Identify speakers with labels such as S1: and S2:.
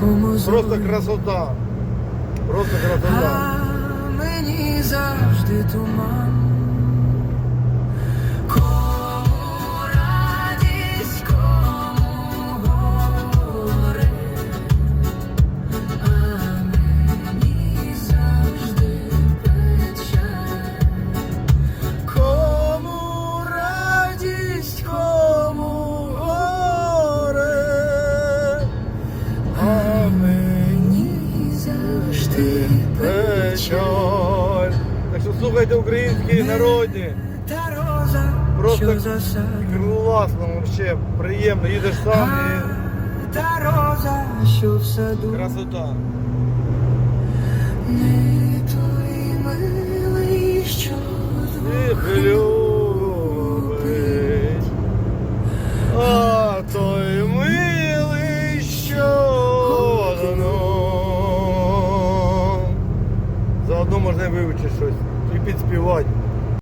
S1: Просто красота. Просто красота.
S2: А мені завжди туман. Печаль.
S1: Так що слухайте українські народні. Просто. Класно, вообще, приємно. Їдеш сам і красота. Можна вивчити щось і підспівати.